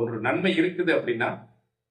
ஒரு நன்மை இருக்குது அப்படின்னா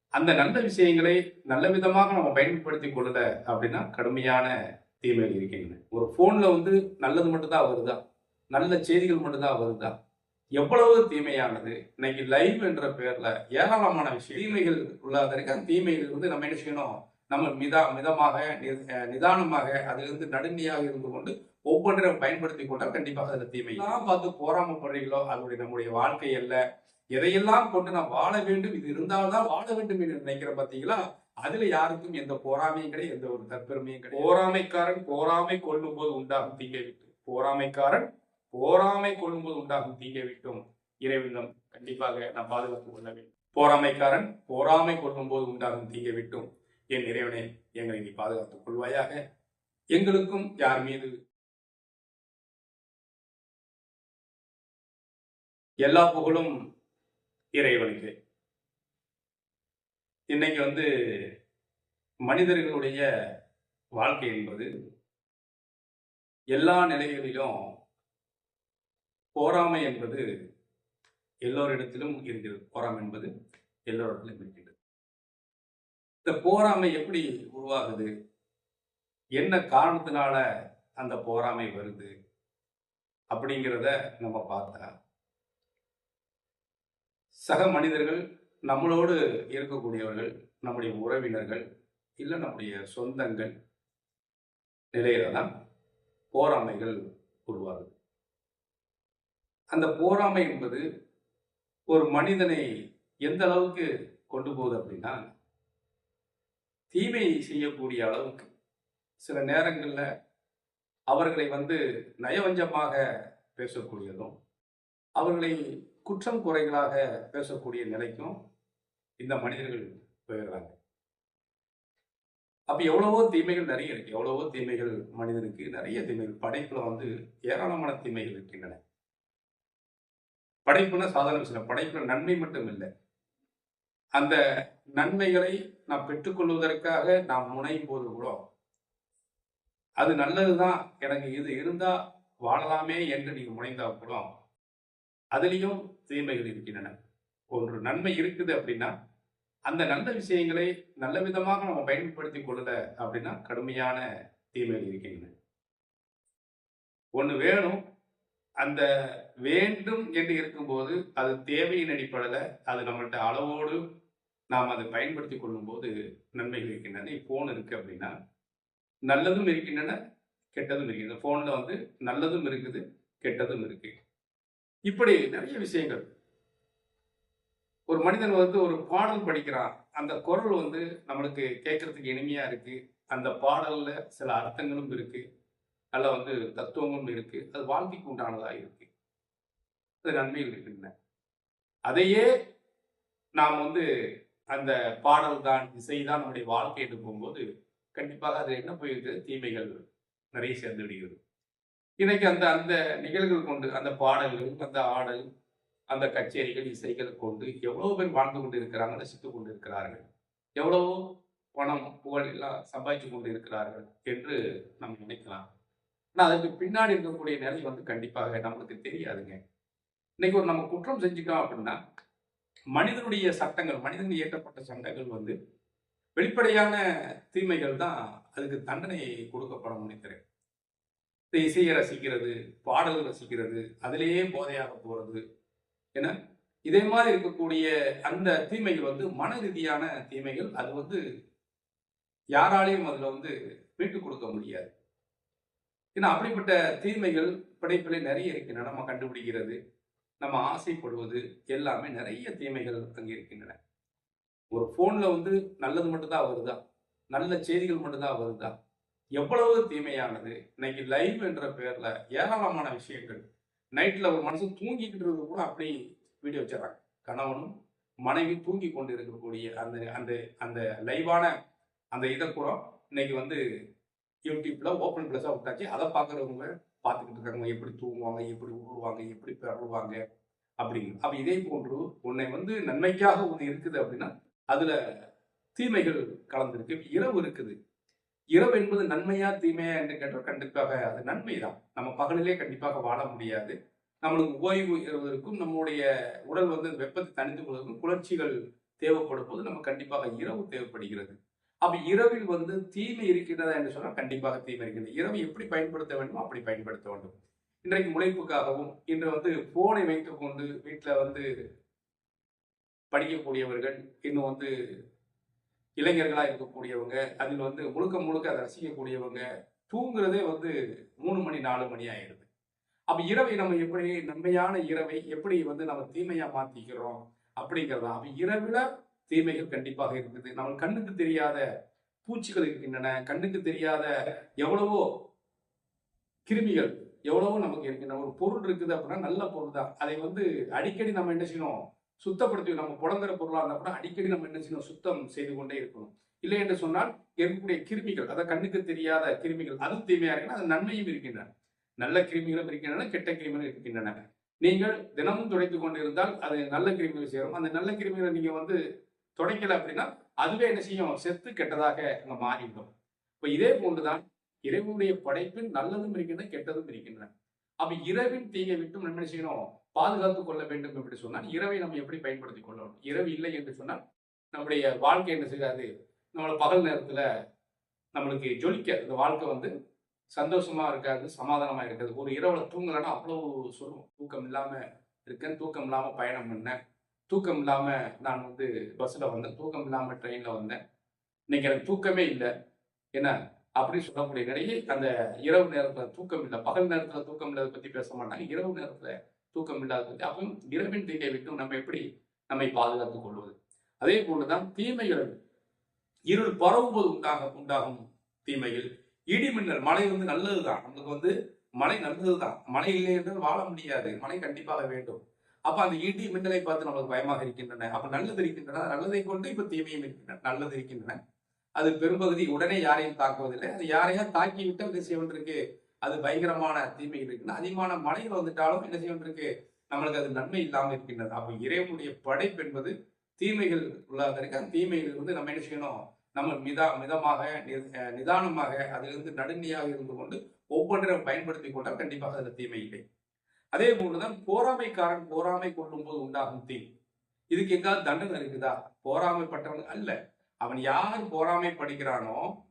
அந்த நல்ல விஷயங்களை நல்ல விதமாக நம்ம பயன்படுத்தி கொள்ளல அப்படின்னா கடுமையான தீமைகள் இருக்கின்றன. ஒரு ஃபோனில் வந்து நல்லது மட்டும்தான் வருதா? நல்ல செய்திகள் மட்டும்தான் வருதா? எவ்வளவு தீமையானது? இன்னைக்கு லைவ் என்ற பெயர்ல ஏராளமான விஷயம். தீமைகள் உள்ளாத இருக்கு அந்த தீமைகள் வந்து நம்ம என்ன செய்யணும்? நம்ம மிதா மிதமாக நி- அஹ் நிதானமாக அதிலிருந்து நடுமையாக இருந்து கொண்டு ஒவ்வொன்றையும் பயன்படுத்தி கொண்டால் கண்டிப்பாக அதுல தீமை. எல்லாம் பார்த்து போராமப்படுறீங்களோ அதனுடைய நம்முடைய வாழ்க்கை அல்ல. எதையெல்லாம் கொண்டு நான் வாழ வேண்டும் இது இருந்தால்தான் வாழ வேண்டும் என்று நினைக்கிற பார்த்தீங்களா? அதுல யாருக்கும் எந்த பொறாமையும் கிடையாது எந்த ஒரு தற்பெருமையும் கிடையாது. போராமைக்காரன் போராமை கொள்ளும் போது உண்டாகும் தீங்கை விட்டு. போராமைக்காரன் போராமை கொள்ளும் போது உண்டாகும் தீங்கை விட்டும் இறைவனிடம் கண்டிப்பாக நான் பாதுகாத்து கொள்ள வேண்டும். போராமைக்காரன் போராமை கொள்ளும் போது உண்டாகும் தீங்கை விட்டும் என் இறைவனை எங்களை நீ பாதுகாத்துக் கொள்வாயாக. எங்களுக்கும் யார் மீது? எல்லா புகழும் இறைவனுக்கு. இன்னைக்கு வந்து மனிதர்களுடைய வாழ்க்கை என்பது எல்லா நிலைகளிலும் போராமை என்பது எல்லோரிடத்திலும் இருக்கிறது போராமை என்பது எல்லோரிடத்திலும் இருக்கிறது இந்த போராமை எப்படி உருவாகுது? என்ன காரணத்தினால அந்த போராமை வருது? அப்படிங்கிறத நம்ம பார்த்தா சக மனிதர்கள் நம்மளோடு இருக்கக்கூடியவர்கள் நம்முடைய உறவினர்கள் இல்லை நம்முடைய சொந்தங்கள் நிலையில தான் போராமைகள் உருவாகுது. அந்த போராமை என்பது ஒரு மனிதனை எந்த அளவுக்கு கொண்டு போகுது அப்படின்னா தீமை செய்யக்கூடிய அளவுக்கு. சில நேரங்களில் அவர்களை வந்து நயவஞ்சமாக பேசக்கூடியதும் அவர்களை குற்றம் குறைகளாக பேசக்கூடிய நிலைக்கும் இந்த மனிதர்கள் போயிடுறாங்க. அப்ப எவ்வளவோ தீமைகள் நிறைய இருக்கு. எவ்வளவோ தீமைகள் மனிதனுக்கு நிறைய தீமைகள். படைப்புல வந்து ஏராளமான தீமைகள் இருக்கின்றன. படைப்புனா சாதாரண விஷயம். படைப்புல நன்மை மட்டும் இல்லை. அந்த நன்மைகளை நாம் பெற்றுக்கொள்வதற்காக நாம் முனையும் போது கூட அது நல்லதுதான். எனக்கு இது இருந்தா வாழலாமே என்று நீங்க முனைந்தா கூட அதுலேயும் தீமைகள் இருக்கின்றன. ஒன்று நன்மை இருக்குது அப்படின்னா அந்த நல்ல விஷயங்களை நல்ல விதமாக நம்ம பயன்படுத்தி கொள்ளல அப்படின்னா கடுமையான தீமைகள் இருக்கின்றன. ஒன்று வேணும் அந்த வேண்டும் என்று இருக்கும்போது அது தேவையின் அடிப்படையில் அது நம்மள்கிட்ட அளவோடு நாம் அதை பயன்படுத்தி கொள்ளும்போது நன்மைகள் இருக்கின்றன. ஃபோன் இருக்குது அப்படின்னா நல்லதும் இருக்கின்றன கெட்டதும் இருக்கின்றன. ஃபோனில் வந்து நல்லதும் இருக்குது கெட்டதும் இருக்குது இப்படி நிறைய விஷயங்கள். ஒரு மனிதன் வந்து ஒரு பாடல் படிக்கிறான். அந்த குரல் வந்து நம்மளுக்கு கேட்கறதுக்கு இனிமையா இருக்கு. அந்த பாடல்ல சில அர்த்தங்களும் இருக்கு. நல்ல வந்து தத்துவங்களும் இருக்கு. அது வாழ்க்கைக்கு உண்டானதா இருக்கு. அது நன்மைகள் இருக்கின்றன. அதையே நாம் வந்து அந்த பாடல் தான் இசை தான் நம்முடைய வாழ்க்கை என்று போகும்போது கண்டிப்பாக அதில் என்ன போயிருக்கிறது? தீமைகள் நிறைய சேர்ந்து விடுகிறது. இன்னைக்கு அந்த அந்த நிகழ்வுகள் கொண்டு அந்த பாடல்கள் அந்த ஆடல் அந்த கச்சேரிகள் இசைகள் கொண்டு எவ்வளவு பேர் வாழ்ந்து கொண்டு இருக்கிறாங்க ரசித்து கொண்டு இருக்கிறார்கள் எவ்வளவோ பணம் புகழ் எல்லாம் சம்பாதிச்சு கொண்டு இருக்கிறார்கள் என்று நம்ம நினைக்கலாம். ஆனால் அதுக்கு பின்னாடி இருக்கக்கூடிய நிலை வந்து கண்டிப்பாக நம்மளுக்கு தெரியாதுங்க. இன்னைக்கு ஒரு நம்ம குற்றம் செஞ்சுட்டோம் அப்படின்னா மனிதனுடைய சட்டங்கள் மனிதன் இயற்றப்பட்ட சட்டங்கள் வந்து வெளிப்படையான தீமைகள் தான் அதுக்கு தண்டனை கொடுக்கப்படும் நினைக்கிறேன். இந்த இசையை ரசிக்கிறது பாடல் ரசிக்கிறது அதிலேயே போதையாக போகிறது என இதே மாதிரி இருக்கக்கூடிய அந்த தீமைகள் வந்து மன ரீதியான தீமைகள். அது வந்து யாராலையும் அதில் வந்து மீட்டு கொடுக்க முடியாது. ஏன்னா அப்படிப்பட்ட தீமைகள் படைப்பிலே நிறைய இருக்கின்றன நம்ம கண்டுபிடிக்கிறது நம்ம ஆசைப்படுவது எல்லாமே நிறைய தீமைகள் அங்கே இருக்கின்றன. ஒரு ஃபோனில் வந்து நல்லது மட்டும்தான் வருதா? நல்ல செய்திகள் மட்டும்தான் வருதா? எவ்வளவு தீமையானது? இன்னைக்கு லைவ் என்ற பேர்ல ஏராளமான விஷயங்கள். நைட்ல ஒரு மனுஷன் தூங்கிக்கிட்டு இருக்கிறது கூட அப்படி வீடியோ வச்சிடறாங்க. கணவனும் மனைவி தூங்கி கொண்டு இருக்கக்கூடிய அந்த அந்த அந்த லைவான அந்த இதை கூட இன்னைக்கு வந்து யூடியூப்ல ஓப்பன் பிளஸா விட்டாச்சு. அதை பார்க்குறவங்க பார்த்துக்கிட்டு இருக்காங்க. எப்படி தூங்குவாங்க எப்படி உருவாங்க எப்படி பிறழுவாங்க அப்படிங்க அப்ப இதே போன்று உன்னை வந்து நன்மைக்காக ஒன்று இருக்குது அப்படின்னா அதுல தீமைகள் கலந்திருக்கு. இரவு இருக்குது. இரவு என்பது நன்மையா தீமையா என்று கேட்டால் கண்டிப்பாக அது நன்மை தான் நம்ம பகலிலே கண்டிப்பாக வாழ முடியாது. நம்மளுக்கு ஓய்வு இருவதற்கும் நம்முடைய உடல் வந்து வெப்பத்தை தணிந்து கொள்வதற்கும் குளிர்ச்சிகள் தேவைப்படும் போது நம்ம கண்டிப்பாக இரவு தேவைப்படுகிறது. அப்ப இரவில் வந்து தீமை இருக்கின்றதா என்று சொன்னால் கண்டிப்பாக தீமை இருக்கின்றது. இரவு எப்படி பயன்படுத்த வேண்டுமோ அப்படி பயன்படுத்த வேண்டும். இன்றைக்கு முளைப்புக்காகவும் இன்று வந்து போனை வைத்துக்கொண்டு வீட்டில் வந்து படிக்கக்கூடியவர்கள் இன்னும் வந்து இளைஞர்களாக இருக்கக்கூடியவங்க அதில் வந்து முழுக்க முழுக்க அதை ரசிக்கக்கூடியவங்க தூங்குறதே வந்து மூணு மணி நாலு மணி ஆயிடுது. அப்போ இரவை நம்ம எப்படி நன்மையான இரவை எப்படி வந்து நம்ம தீமையாக மாற்றிக்கிறோம் அப்படிங்கிறது அப்போ இரவில் தீமைகள் கண்டிப்பாக இருக்குது. நம்ம கண்ணுக்கு தெரியாத பூச்சிகள் இருக்கின்றன கண்ணுக்கு தெரியாத எவ்வளவோ கிருமிகள் எவ்வளவோ நமக்கு இருக்கின்றன. ஒரு பொருள் இருக்குது அப்படின்னா நல்ல பொருள் தான் அதை வந்து அடிக்கடி நம்ம என்ன செய்யணும்? சுத்தப்படுத்தி நம்ம புலங்குற பொருளாக இருந்தால் கூட அடிக்கடி நம்ம என்ன செய்யணும் சுத்தம் செய்து கொண்டே இருக்கணும். இல்லை என்று சொன்னால் இருக்கக்கூடிய கிருமிகள் அதாவது கண்ணுக்கு தெரியாத கிருமிகள் அதுவும் தீமையா இருக்குன்னா அது நன்மையும் இருக்கின்றன. நல்ல கிருமிகளும் இருக்கின்றன கெட்ட கிருமிகளும் இருக்கின்றன. நீங்கள் தினமும் துடைத்து கொண்டிருந்தால் அது நல்ல கிருமிகள் சேரும். அந்த நல்ல கிருமிகளை நீங்க வந்து துடைக்கல அப்படின்னா அதுவே என்ன செய்யும்? செத்து கெட்டதாக நம்ம மாறிவிடும். இப்போ இதே போன்றுதான் இறைவனுடைய படைப்பில் நல்லதும் இருக்கின்றன கெட்டதும் இருக்கின்றன. அப்ப இரவின் தீயை விட்டு நம்ம என்ன செய்யணும்? பாதுகாத்துக் கொள்ள வேண்டும் என்று சொன்னால் இரவை நம்ம எப்படி பயன்படுத்திக் கொள்ளணும்? இரவு இல்லை என்று சொன்னால் நம்முடைய வாழ்க்கை என்ன செய்யாது? நம்மளை பகல் நேரத்தில் நம்மளுக்கு ஜொலிக்க இந்த வாழ்க்கை வந்து சந்தோஷமா இருக்காது சமாதானமா இருக்காது. ஒரு இரவுல தூங்கலைன்னா அவ்வளோ சொல்லுவோம் தூக்கம் இல்லாம இருக்கேன் தூக்கம் இல்லாம பயணம் பண்ணேன். தூக்கம் இல்லாம நான் வந்து பஸ்ல வந்தேன். தூக்கம் இல்லாம ட்ரெயின்ல வந்தேன். இன்னைக்கு எனக்கு தூக்கமே இல்லை. என்ன? அப்படி சொல்லக்கூடிய நிலையை அந்த இரவு நேரத்துல தூக்கம் இல்லை. பகல் நேரத்துல தூக்கம் இல்லாத பத்தி பேச மாட்டாங்க இரவு நேரத்துல தூக்கம் இல்லாத பற்றி அப்போ இரவின் தீங்கை விட்டு நம்ம எப்படி நம்மை பாதுகாத்துக் கொள்வது? அதே போலதான் தீமைகள் இருள் பரவும் போது உண்டாக உண்டாகும் தீமைகள் இடி மின்னல் மழை வந்து நல்லதுதான். நமக்கு வந்து மழை நல்லதுதான். மழை இல்லை என்றால் வாழ முடியாது. மழை கண்டிப்பாக வேண்டும். அப்ப அந்த இடி மின்னலை பார்த்து நமக்கு பயமாக இருக்கின்றன. அப்ப நல்லது இருக்கின்றன. நல்லதை கொண்டு இப்ப தீமையும் இருக்கின்றன. நல்லது இருக்கின்றன. அது பெரும்பகுதி உடனே யாரையும் தாக்குவதில்லை. அது யாரையா தாக்கி விட்டு என்ன அது பயங்கரமான தீமை இருக்குன்னா. அதிகமான மழைகள் வந்துட்டாலும் என்ன செய்ய இருக்கு? நம்மளுக்கு அது நன்மை இல்லாமல் இருக்கின்றது. அப்போ இறைவனுடைய படைப்பு என்பது தீமைகள் உள்ளாதற்கு அந்த வந்து நம்ம என்ன செய்யணும்? நம்ம மிதா மிதமாக நி- நிதானமாக அதிலிருந்து நடுநியாக இருந்து கொண்டு ஒவ்வொன்றையும் பயன்படுத்தி கொண்டால் கண்டிப்பாக அதில் தீமை இல்லை. அதே போன்றுதான் போராமைக்காரன் போராமை கொள்ளும் போது உண்டாகும் தீ. இதுக்கு எங்காவது தண்டனை இருக்குதா? போராமைப்பட்டவன் அல்ல. அவன் யார் போராமை படிக்கிறானோ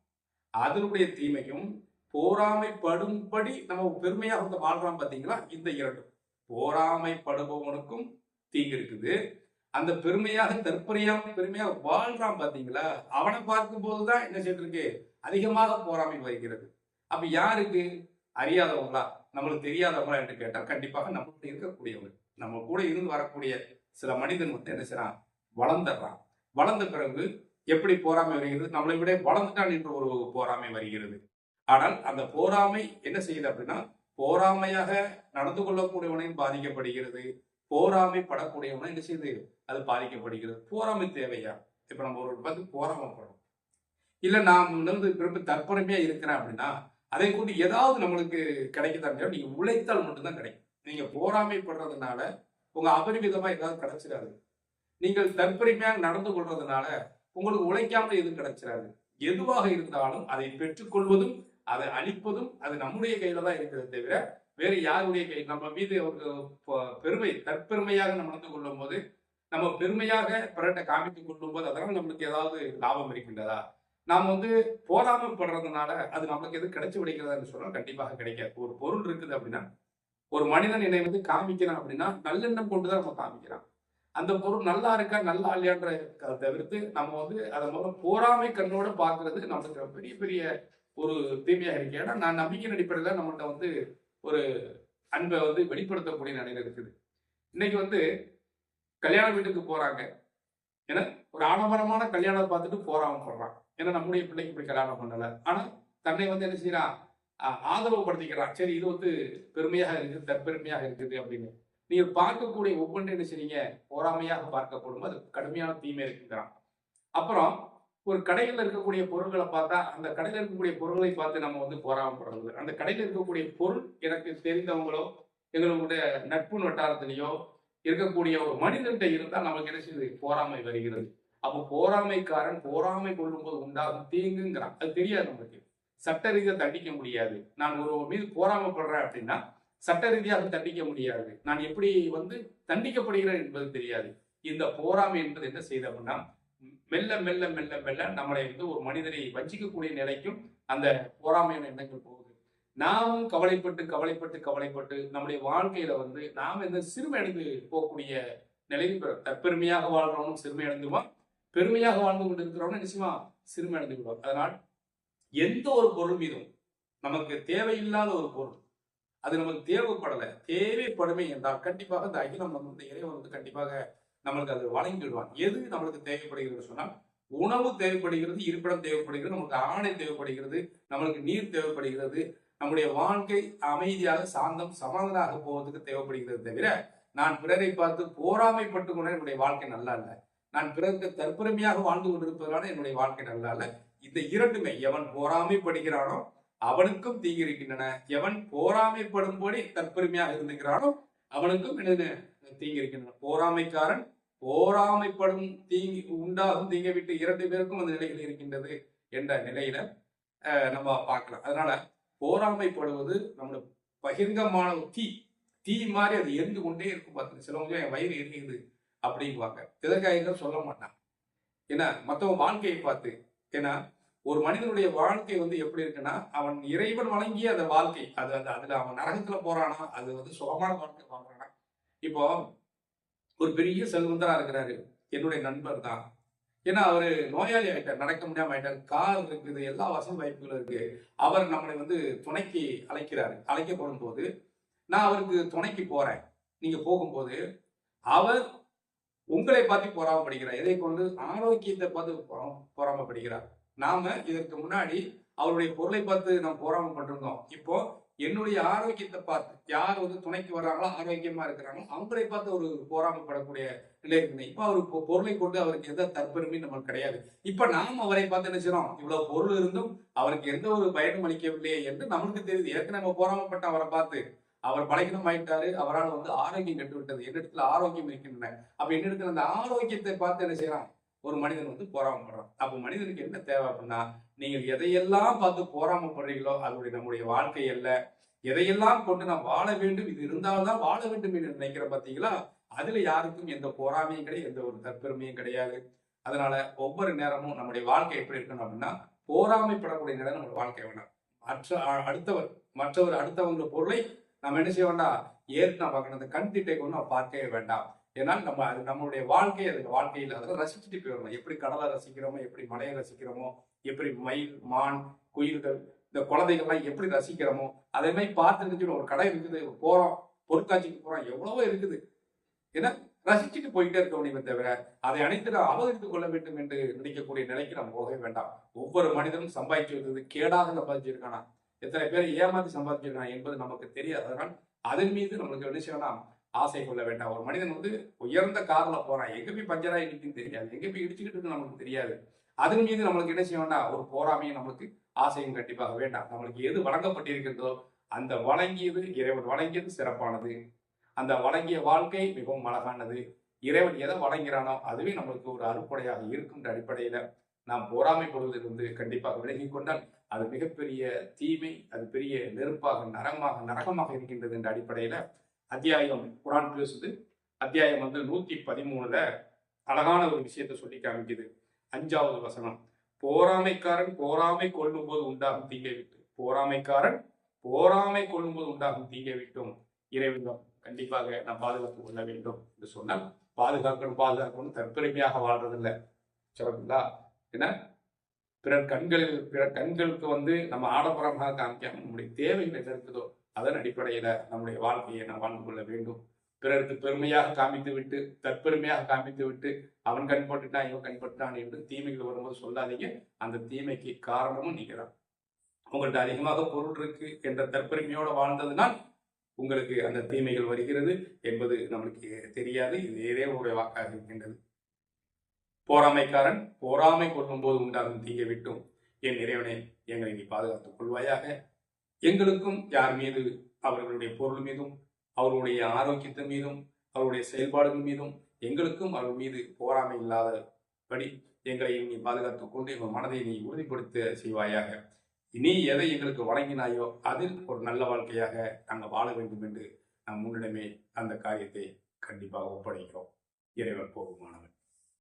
அதனுடைய தீமையும் போராமைப்படும்படி நம்ம பெருமையாக வந்து வாழ்றோம் பாத்தீங்களா? இந்த இரண்டும். போராமைப்படுபவனுக்கும் தீங்கு இருக்குது. அந்த பெருமையாக தற்பெரியாம பெருமையாக வாழ்றான் பார்த்தீங்களா அவனை பார்க்கும் போதுதான் என்ன செய்யிருக்கு அதிகமாக போராமை வருகிறது. அப்ப யாருக்கு? அறியாதவங்களா? நம்மளுக்கு தெரியாதவங்களா என்று கேட்டால் கண்டிப்பாக நம்மளுக்கு இருக்கக்கூடியவங்க. நம்ம கூட இருந்து வரக்கூடிய சில மனிதன் வந்து என்ன செய்யறான் வளர்ந்துடுறான். வளர்ந்த பிறகு எப்படி போராமை வருகிறது? நம்மளை விட வளர்ந்துட்டான் என்று ஒரு போராமை வருகிறது. ஆனால் அந்த போராமை என்ன செய்யுது அப்படின்னா போராமையாக நடந்து கொள்ளக்கூடியவனையும் பாதிக்கப்படுகிறது. போராமை படக்கூடியவனும் என்ன செய்யுது? அது பாதிக்கப்படுகிறது. போராமை தேவையா? இப்ப நம்ம ஒரு பார்த்து போராமைப்படும் இல்ல நான் வந்து பிறப்பு தற்புறமையா இருக்கிறேன் அப்படின்னா அதை கொண்டு ஏதாவது நம்மளுக்கு கிடைக்குதான் நீங்க உழைத்தால் மட்டும்தான் கிடைக்கும். நீங்க போராமைப்படுறதுனால உங்க அபரிமிதமா ஏதாவது கிடைச்சிடாது. நீங்கள் தற்பெருமையாக நடந்து கொள்றதுனால உங்களுக்கு உழைக்காமல் எதுவும் கிடைச்சிடாது. எதுவாக இருந்தாலும் அதை பெற்றுக்கொள்வதும் அதை அழிப்பதும் அது நம்முடைய கையில தான் இருக்கிறது தவிர வேறு யாருடைய கை நம்ம மீது ஒரு பெருமை தற்பெருமையாக நம்ம நடந்து கொள்ளும் போது நம்ம பெருமையாக பிறட்ட காமித்துக் கொள்ளும் போது அதனால நம்மளுக்கு ஏதாவது லாபம் இருக்கின்றதா? நாம் வந்து போராமப்படுறதுனால அது நம்மளுக்கு எது கிடைச்சி விடைக்கிறதான்னு சொன்னால் கண்டிப்பாக கிடைக்காது. ஒரு பொருள் இருக்குது அப்படின்னா ஒரு மனிதன் என்னை வந்து காமிக்கிறான் அப்படின்னா நல்லெண்ணம் கொண்டுதான் நம்ம காமிக்கிறான். அந்த பொருள் நல்லா இருக்கா நல்லா இல்லையான்ற தவிர்த்து நம்ம வந்து அதை முதல்ல போராமை கண்ணோட பார்க்கிறது நமக்கு பெரிய பெரிய ஒரு தீமையாக இருக்கு. ஏன்னா நான் நம்பிக்கை அடிப்படையில் நம்மள்ட்ட வந்து ஒரு அன்பை வந்து வெளிப்படுத்தக்கூடிய நிலையில இருக்குது. இன்னைக்கு வந்து கல்யாண வீட்டுக்கு போறாங்க. ஏன்னா ஒரு ஆடம்பரமான கல்யாணம் பார்த்துட்டு போறாம போடுறான் ஏன்னா நம்முடைய பிள்ளைக்கு இப்படி கல்யாணம் பண்ணல. ஆனா தன்னை வந்து என்ன செய்யறான் ஆஹ் ஆதரவு படுத்திக்கிறான் சரி இது வந்து பெருமையாக இருக்குது தற்பெருமையாக இருக்குது அப்படின்னு. நீங்க பார்க்கக்கூடிய ஒவ்வொன்றையும் என்ன செய்றீங்க? பொறாமையாக பார்க்கப்படும் அது கடுமையான தீமை இருக்குங்கிறான். அப்புறம் ஒரு கடையில் இருக்கக்கூடிய பொருள்களை பார்த்தா அந்த கடையில் இருக்கக்கூடிய பொருள்களை பார்த்து நம்ம வந்து போராமப்படுறது அந்த கடையில் இருக்கக்கூடிய பொருள் எனக்கு தெரிந்தவங்களோ எங்களுடைய நட்பு வட்டாரத்திலேயோ இருக்கக்கூடிய ஒரு மனிதன்கிட்ட இருந்தால் நமக்கு என்ன செய்யுது? போராமை வருகிறது. அப்போ போராமைக்காரன் போராமை கொள்ளும்போது உண்டாகும் தீங்குங்கிறான். அது தெரியாது நமக்கு. சட்ட ரீதியாக தண்டிக்க முடியாது. நான் ஒரு மீது போராமைப்படுறேன் அப்படின்னா சட்ட ரீதியாக தண்டிக்க முடியாது. நான் எப்படி வந்து தண்டிக்கப்படுகிறேன் என்பது தெரியாது. இந்த போராமை என்பது என்ன செய்த அப்படின்னா மெல்ல மெல்ல மெல்ல மெல்ல நம்மளை வந்து ஒரு மனிதனை வஞ்சிக்கக்கூடிய நிலைக்கும் அந்த போராமையான எண்ணங்கள் போகுது. நாமும் கவலைப்பட்டு கவலைப்பட்டு கவலைப்பட்டு நம்முடைய வாழ்க்கையில வந்து நாம் இந்த சிறுமையடைந்து போகக்கூடிய நிலையில் பெற- தற்பெருமையாக வாழ்றவனும் சிறுமை பெருமையாக வாழ்ந்து கொண்டு இருக்கிறவனும் நிச்சயமா சிறுமையடைந்து விடுவான். அதனால் எந்த ஒரு பொருள் மீதும் நமக்கு தேவையில்லாத ஒரு பொருள் அது நமக்கு தேவைப்படலை தேவைப்படுமே என்றால் கண்டிப்பாக இந்த அகிலம் நம்ம இந்த இறைவன் வந்து கண்டிப்பாக நம்மளுக்கு அது வழங்கிடுவான் எது நம்மளுக்கு தேவைப்படுகிறது சொன்னால் உணவு தேவைப்படுகிறது இருப்பிடம் தேவைப்படுகிறது நமக்கு ஆணை தேவைப்படுகிறது நம்மளுக்கு நீர் தேவைப்படுகிறது நம்முடைய வாழ்க்கை அமைதியாக சாந்தம் சமாதானமாக போவதற்கு தேவைப்படுகிறது தவிர நான் பிறரை பார்த்து போராமைப்பட்டு கொண்டு என்னுடைய வாழ்க்கை நல்லா இல்லை. நான் பிறருக்கு தற்பெருமையாக வாழ்ந்து கொண்டிருப்பதனால என்னுடைய வாழ்க்கை நல்லா இல்லை. இந்த இரண்டுமே எவன் போராமைப்படுகிறானோ அவனுக்கும் தீங்கிருக்கின்றன. எவன் போராமைப்படும்படி தற்பெருமையாக இருந்துக்கிறானோ அவனுக்கும் என்ன தீங்கிருக்கின்றன போராமைக்காரன் போராமைப்படும் தீங்கு உண்டாகும் தீங்கை விட்டு இரண்டு பேருக்கும் அந்த நிலைகள் இருக்கின்றது என்ற நிலையில அஹ், நம்ம பார்க்கலாம். அதனால போராமைப்படுவது நம்மளோட பகிர்ங்கமான தீ தீ மாதிரி அது எரிந்து கொண்டே இருக்கும் பார்த்து சிலவங்க என் வயிறு எரியுது அப்படிங்குவாங்க. எதற்காக சொல்ல மாட்டான். ஏன்னா மற்றவன் வாழ்க்கையை பார்த்து ஏன்னா ஒரு மனிதனுடைய வாழ்க்கை வந்து எப்படி இருக்குன்னா அவன் இறைவன் வழங்கிய அந்த வாழ்க்கை. அது அது அதுல அவன் நரகத்துல போறானா அது வந்து சுகமான வாழ்க்கை. இப்போ ஒரு பெரிய செல்வந்தரா இருக்கிறாரு. என்னுடைய நண்பர் தான். ஏன்னா அவரு நோயாளி ஆயிட்டார் நடக்க முடியாம ஆயிட்டார் கார் இருக்குது எல்லா வசதி வாய்ப்புகளும் இருக்கு. அவர் நம்மளை வந்து துணைக்கு அழைக்கிறாரு. அழைக்க போது நான் அவருக்கு துணைக்கு போறேன். நீங்க போகும்போது அவர் உங்களை பார்த்து பொறாமப்படுகிறார் எதை கொண்டு? ஆரோக்கியத்தை பார்த்து பொறாம- பொறாமப்படுகிறார் நாம இதற்கு முன்னாடி அவருடைய பொருளை பார்த்து நாம் பொறாமப்பட்டிருந்தோம். இப்போ என்னுடைய ஆரோக்கியத்தை பார்த்து யார் வந்து துணைக்கு வர்றாங்களோ ஆரோக்கியமா இருக்கிறாங்களோ அவங்களை பார்த்து ஒரு போராமப்படக்கூடிய நிலை இருக்கு இப்போ அவர் பொருளை கொண்டு அவருக்கு எந்த தற்பெருமையும் நமக்கு கிடையாது. இப்ப நாம் அவரை பார்த்து என்ன இவ்வளவு பொருள் இருந்தும் அவருக்கு எந்த ஒரு பயனும் அளிக்கவில்லையே என்று நமக்கு தெரியுது. ஏற்கனவே நம்ம போராமப்பட்ட அவரை பார்த்து அவர் பலகீனம் ஆயிட்டாரு அவரால் வந்து ஆரோக்கியம் கெட்டு விட்டது என்னிடத்துல ஆரோக்கியம் இருக்கின்றன. அப்ப என்னிடத்துல அந்த ஆரோக்கியத்தை பார்த்து என்ன செய்யறான் ஒரு மனிதன் வந்து போராமப்படுறான் அப்போ மனிதனுக்கு என்ன தேவை அப்படின்னா நீங்கள் எதையெல்லாம் பார்த்து போராமப்படுறீங்களோ அதனுடைய நம்முடைய வாழ்க்கை அல்ல. எதையெல்லாம் கொண்டு நாம் வாழ வேண்டும் இது இருந்தால்தான் வாழ வேண்டும் என்று நினைக்கிற பார்த்தீங்களா? அதுல யாருக்கும் எந்த போராமையும் கிடையாது எந்த ஒரு தற்பெருமையும் கிடையாது. அதனால ஒவ்வொரு நேரமும் நம்முடைய வாழ்க்கை எப்படி இருக்கணும் அப்படின்னா போராமைப்படக்கூடிய நேரம் நம்ம வாழ்க்கை வேண்டாம். மற்ற அடுத்தவர் மற்றவர் அடுத்தவங்க பொருளை நம்ம என்ன செய்ய வேண்டாம்? ஏற்று நான் பார்க்கணும். அந்த கண் திட்டை கொண்டு நான் பார்க்கவே வேண்டாம். ஏன்னால் நம்ம அது நம்மளுடைய வாழ்க்கை அதுக்கு வாழ்க்கையில் அதெல்லாம் ரசிச்சுட்டு போயிடணும். எப்படி கடலை ரசிக்கிறோமோ எப்படி மலையை ரசிக்கிறோமோ எப்படி மயில் மான் குயில்கள் இந்த குழந்தைகள்லாம் எப்படி ரசிக்கிறோமோ அதே மாதிரி பார்த்துட்டு ஒரு கடை இருக்குது போகிறோம் பொருட்காட்சிக்கு போகிறோம் எவ்வளவோ இருக்குது. ஏன்னா ரசிச்சுட்டு போயிட்டே இருக்க முடியுமே தவிர அதை அனைத்து நாம் அபகரித்துக் கொள்ள வேண்டும் என்று நினைக்கக்கூடிய நிலைக்கு நம்ம போகவே வேண்டாம். ஒவ்வொரு மனிதனும் சம்பாதிச்சு வந்தது கேடாக சம்பாதிச்சிருக்கானா? எத்தனை பேர் ஏமாத்தி சம்பாதிச்சிருக்கான் என்பது நமக்கு தெரியாது. அதனால் அதன் மீது நம்மளுக்கு என்ன செய்யணும் ஆசை கொள்ள வேண்டாம். ஒரு மனிதன் வந்து உயர்ந்த கார்ல போறான். எங்க போய் பஞ்சராய் நிற்கும் தெரியாது. எங்க போய் இடிச்சுக்கிட்டு இருக்கு நமக்கு தெரியாது. அதன் மீது நம்மளுக்கு என்ன செய்ய வேண்டாம் ஒரு போராமையும் நம்மளுக்கு ஆசையும் கண்டிப்பாக வேண்டாம். நம்மளுக்கு எது வழங்கப்பட்டிருக்கின்றதோ அந்த வழங்கியது இறைவன். வழங்கியது சிறப்பானது. அந்த வழங்கிய வாழ்க்கை மிகவும் அழகானது. இறைவன் எதை வழங்கிறானோ அதுவே நம்மளுக்கு ஒரு அறுப்படையாக இருக்கின்ற அடிப்படையில நாம் பொறாமைப்படுவதிலிருந்து கண்டிப்பாக விலகிக் கொண்டால் அது மிகப்பெரிய தீமை அது பெரிய நெருப்பாக நரமாக நரகமாக இருக்கின்றது என்ற அடிப்படையில அத்தியாயம் குரான் பேசுது. அத்தியாயம் வந்து நூத்தி பதிமூணுல அழகான ஒரு விஷயத்த சொல்லி காமிக்குது. அஞ்சாவது வசனம். போராமைக்காரன் போராமை கொள்ளும் போது உண்டாகும் தீங்கை விட்டு. போராமைக்காரன் போராமை கொள்ளும் போது உண்டாகும் தீங்கை விட்டும். இறைவனம் கண்டிப்பாக நாம் பாதுகாத்துக் கொள்ள வேண்டும் என்று சொன்னால் பாதுகாக்கணும் பாதுகாக்கணும் தற்பெருமையாக வாழ்றதில்லை. சொல்லுங்களா என்ன? பிறர் கண்களில் பிறர் கண்களுக்கு வந்து நம்ம ஆடம்பரமாக காமிக்காம நம்முடைய தேவைகள் என்ன இருக்குதோ அதன் அடிப்படையில நம்முடைய வாழ்க்கையை நாம் வாழ்ந்து கொள்ள வேண்டும். பிறருக்கு பெருமையாக காமித்து விட்டு தற்பெருமையாக காமித்து விட்டு அவன் கண்பட்டுட்டான் இவன் கண்பட்டுட்டான் என்று தீமைகள் வரும்போது சொல்லாதீங்க. அந்த தீமைக்கு காரணமும் நீங்க தான் உங்கள்கிட்ட அதிகமாக பொருள் இருக்கு என்ற தற்பெருமையோட வாழ்ந்ததுனால் உங்களுக்கு அந்த தீமைகள் வருகிறது என்பது நம்மளுக்கு தெரியாது. இது இறைவனுடைய வாக்காக இருக்கின்றது. போராமைக்காரன் போராமை கொள்ளும் போது உண்டாகும் தீங்கை விட்டும் என் இறைவனை எங்களை நீ பாதுகாத்துக் கொள்வாயாக. எங்களுக்கும் யார் மீது அவர்களுடைய பொருள் மீதும் அவர்களுடைய ஆரோக்கியத்தின் மீதும் அவருடைய செயல்பாடுகள் மீதும் எங்களுக்கும் அவர் மீது போராமை இல்லாதபடி எங்களை நீ பாதுகாத்துக் கொண்டு எங்கள் மனதை நீ உறுதிப்படுத்த செய்வாயாக. நீ எதை எங்களுக்கு வழங்கினாயோ அதில் ஒரு நல்ல வாழ்க்கையாக நாங்கள் வாழ வேண்டும் என்று நாம் முன்னிடமே அந்த காரியத்தை கண்டிப்பாக ஒப்படைக்கிறோம். இறைவன் போகுமானவன்